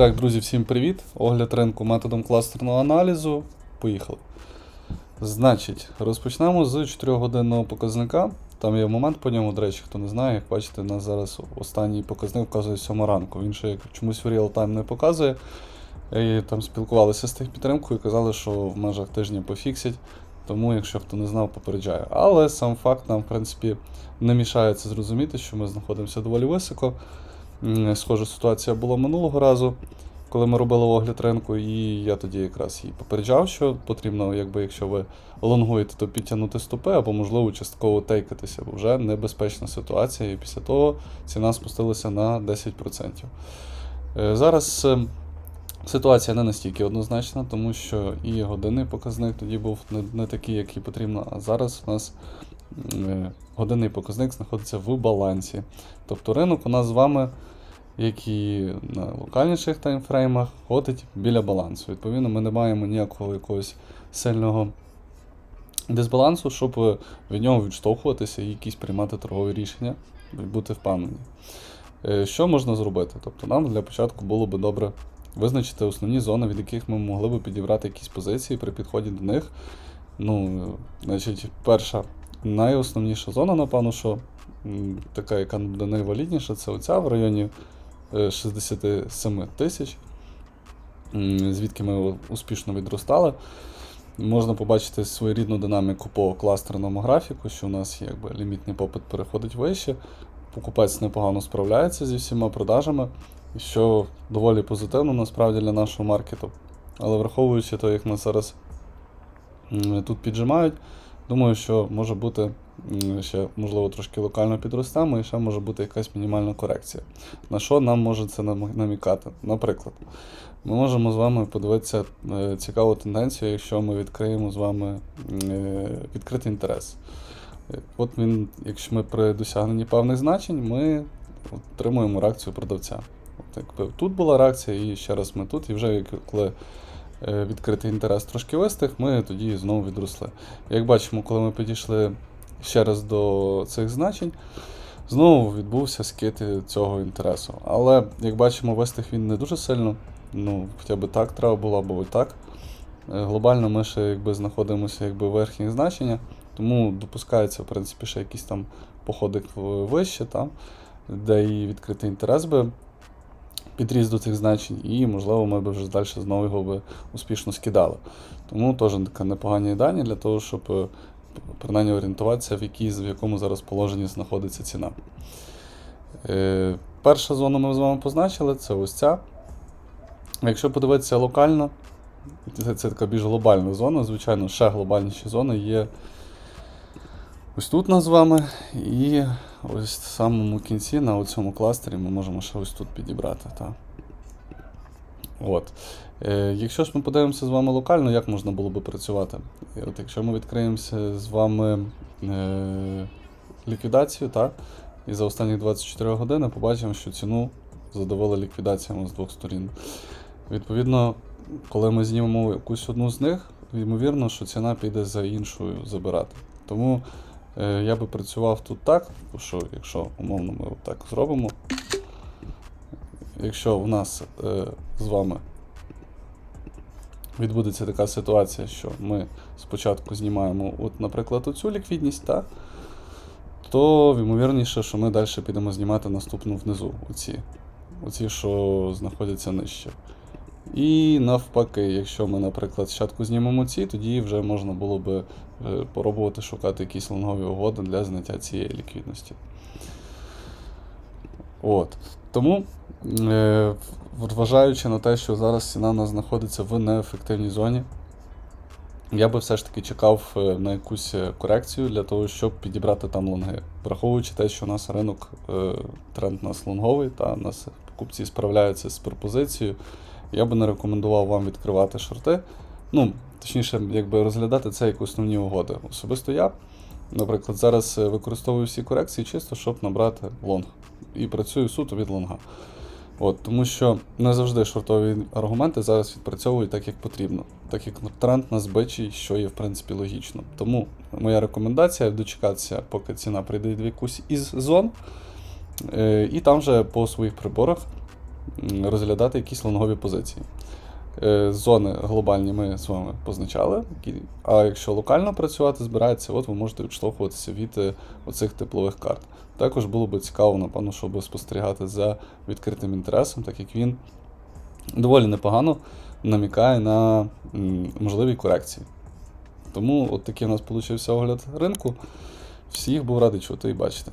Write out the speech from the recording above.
так, друзі, всім привіт. Огляд ринку методом кластерного аналізу. Поїхали. Значить, розпочнемо з 4-годинного показника. Там є момент по ньому, до речі, хто не знає, як бачите, у нас зараз останній показник вказує 7 ранку. Він ще чомусь в реал-тайм не показує. І там спілкувалися з техпідтримкою і казали, що в межах тижня пофіксять. Тому, якщо хто не знав, попереджаю. Але сам факт нам, в принципі, не мішає це зрозуміти, що ми знаходимося доволі високо. Схожа ситуація була минулого разу, коли ми робили огляд ринку, і я тоді якраз її попереджав, що потрібно, якби, якщо ви лонгуєте, то підтягнути стопи або, можливо, частково тейкатися, бо вже небезпечна ситуація, і після того ціна спустилася на 10%. Е, Зараз е, ситуація не настільки однозначна, тому що і годинний показник тоді був не, не такий, який потрібно, а зараз у нас е, годинний показник знаходиться в балансі. Тобто ринок у нас з вами, як і на локальніших таймфреймах, ходить біля балансу. Відповідно, ми не маємо ніякого якогось сильного дисбалансу, щоб е, від нього відштовхуватися і якісь приймати торгові рішення і бути впевнені. Е, Що можна зробити? Тобто нам для початку було би добре визначити основні зони, від яких ми могли би підібрати якісь позиції при підході до них. Ну, значить, перша найосновніша зона, напевно, що така, яка буде найвалідніша, це оця в районі 67 тисяч, звідки ми успішно відростали. Можна побачити своєрідну динаміку по кластерному графіку, що у нас якби лімітний попит переходить вище. Покупець непогано справляється зі всіма продажами, що доволі позитивно насправді для нашого маркету. Але враховуючи те, як нас зараз тут піджимають, думаю, що може бути ще, можливо, трошки локально підростемо і ще може бути якась мінімальна корекція. На що нам може це намікати? Наприклад, ми можемо з вами подивитися е, цікаву тенденцію, якщо ми відкриємо з вами е, відкритий інтерес. Е, От він, якщо ми при досягненні певних значень, ми отримуємо реакцію продавця. От якби тут була реакція, і ще раз ми тут, і вже коли відкритий інтерес трошки вистих, ми тоді знову відросли. Як бачимо, коли ми підійшли ще раз до цих значень, знову відбувся скид цього інтересу. Але, як бачимо, вистих він не дуже сильно. Ну, хоча б так треба було, або і так. Е, Глобально ми ще якби знаходимося якби в верхніх значеннях, тому допускається, в принципі, ще якісь там походи вище, там, де і відкритий інтерес би підріс до цих значень, і, можливо, ми б вже далі знову його би успішно скидали. Тому теж таке непогані дані для того, щоб е, принаймні орієнтуватися, в, якій, в якому зараз положенні знаходиться ціна. Е, перша зона ми з вами позначили, це ось ця. Якщо подивитися локально, це, це така більш глобальна зона. Звичайно, ще глобальніші зони є ось тут нас з вами. І ось в самому кінці на цьому кластері ми можемо ще ось тут підібрати. Та. От. Е, якщо ж ми подивимося з вами локально, як можна було би працювати? От якщо ми відкриємося з вами е, ліквідацію, так, і за останні 24 години побачимо, що ціну задавали ліквідаціями з двох сторін. Відповідно, коли ми знімемо якусь одну з них, ймовірно, що ціна піде за іншою забирати. Тому е, я би працював тут так, що якщо умовно ми так зробимо, якщо в нас е, з вами відбудеться така ситуація, що ми спочатку знімаємо, от, наприклад, оцю ліквідність, так, то ймовірніше, що ми далі підемо знімати наступну внизу, оці, оці, що знаходяться нижче. І навпаки, якщо ми, наприклад, спочатку знімемо ці, тоді вже можна було би е, пробувати шукати якісь лонгові угоди для зняття цієї ліквідності. От. Тому, е, вважаючи на те, що зараз ціна у нас знаходиться в неефективній зоні, я би все ж таки чекав е, на якусь е, корекцію для того, щоб підібрати там лонги. Враховуючи те, що у нас ринок, е, тренд у нас лонговий, та у нас покупці справляються з пропозицією, я би не рекомендував вам відкривати шорти. Ну, точніше, якби розглядати це як основні угоди. Особисто я, наприклад, зараз е, використовую всі корекції чисто, щоб набрати лонг. І працюю суто від лонга. От, тому що не завжди шортові аргументи зараз відпрацьовують так, як потрібно, так як тренд на збичий, що є в принципі логічно. Тому моя рекомендація дочекатися, поки ціна прийде в якусь із зон, е, і там вже по своїх приборах розглядати якісь лонгові позиції. Е, Зони глобальні ми з вами позначали, а якщо локально працювати збирається, от ви можете відштовхуватися від е, оцих теплових карт. Також було би цікаво, напевно, щоб спостерігати за відкритим інтересом, так як він доволі непогано намікає на можливі корекції. Тому от такий у нас вийшов огляд ринку. Всіх був радий чути і бачити.